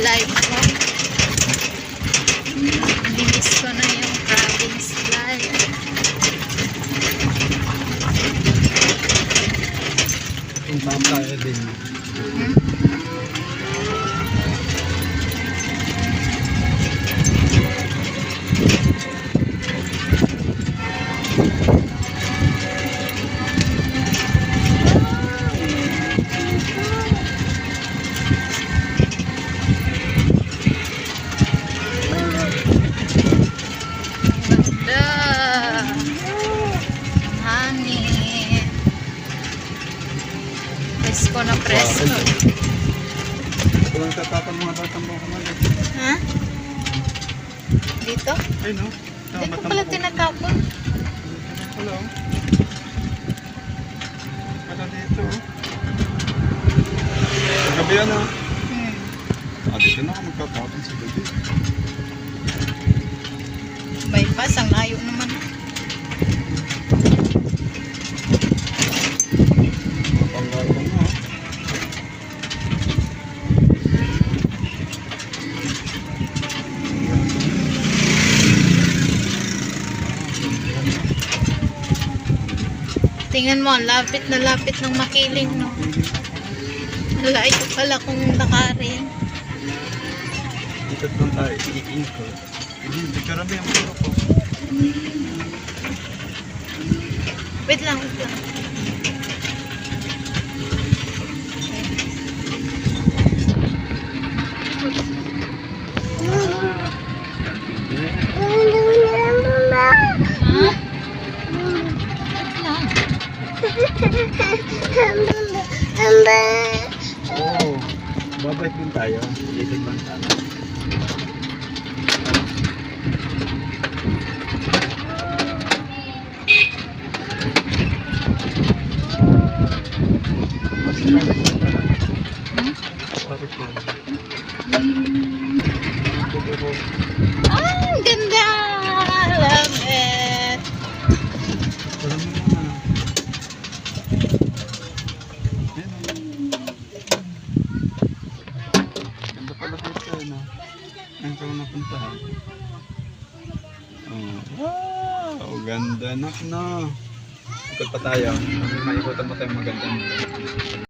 live ko. Bilis ko na yung province live. Puntahan tayo din. Hmm? Presko na presko. Walang tatapang mga tatambong ko man. Ha? Dito? Ay no? Hindi ko pala tinatapon. Hello. Pala dito. gabi ano? Hmm. Dito na ako magtatapon sa gabi. Bypass, ang layo naman. Tingnan mo, lapit na lapit ng makiling, no? Layo pala kung nakarin. Dito lang tayo iikot. Hindi, karami ang puro ko. Wait lang, wait lang. Ha? Wait lang. Oo. Babalik din tayo. Dito lang tayo. Ah, ang ganda! Love it! Wala mo naman. Ayan. Ganda pala dito, ano? Ko lang napuntahan. Oh. Wow! Ganda nak, no? Ikot pa tayo. Maikutan pa tayo maganda.